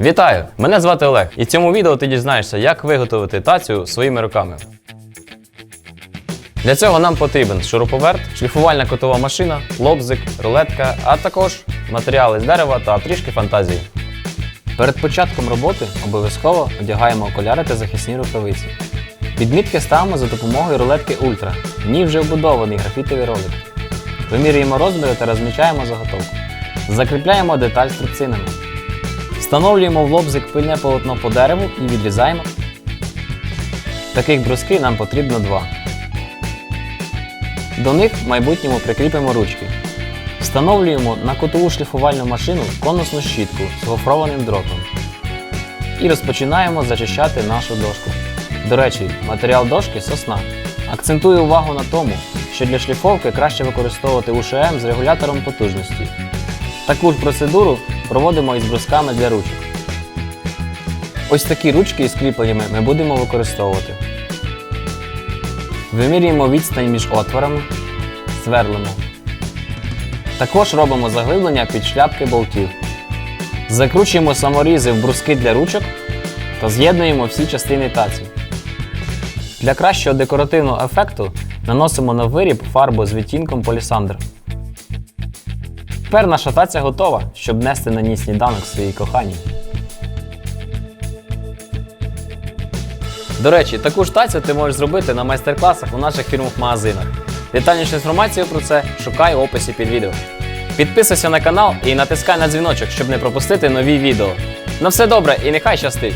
Вітаю! Мене звати Олег, і в цьому відео ти дізнаєшся, як виготовити тацю своїми руками. Для цього нам потрібен шуруповерт, шліфувальна котова машина, лобзик, рулетка, а також матеріали з дерева та трішки фантазії. Перед початком роботи обов'язково одягаємо окуляри та захисні рукавиці. Підмітки ставимо за допомогою рулетки Ультра. В ній вже вбудований графітовий ролик. Вимірюємо розміри та розмічаємо заготовку. Закріпляємо деталь струбцинами. Встановлюємо в лобзик пильне полотно по дереву і відрізаємо. Таких бруски нам потрібно два. До них в майбутньому прикріпимо ручки. Встановлюємо на котову шліфувальну машину конусну щітку з гофрованим дротом. І розпочинаємо зачищати нашу дошку. До речі, матеріал дошки сосна. Акцентую увагу на тому, що для шліфовки краще використовувати УШМ з регулятором потужності. Таку ж процедуру проводимо із брусками для ручок. Ось такі ручки із кріпленнями ми будемо використовувати. Вимірюємо відстань між отворами, сверлимо. Також робимо заглиблення під шляпки болтів. Закручуємо саморізи в бруски для ручок та з'єднуємо всі частини таці. Для кращого декоративного ефекту наносимо на виріб фарбу з відтінком полісандр. Тепер наша таця готова, щоб нести на ній сніданок своїй коханій. До речі, таку ж тацю ти можеш зробити на майстер-класах у наших фірмах-магазинах. Детальнішу інформацію про це шукай в описі під відео. Підписуйся на канал і натискай на дзвіночок, щоб не пропустити нові відео. На все добре і нехай щастить!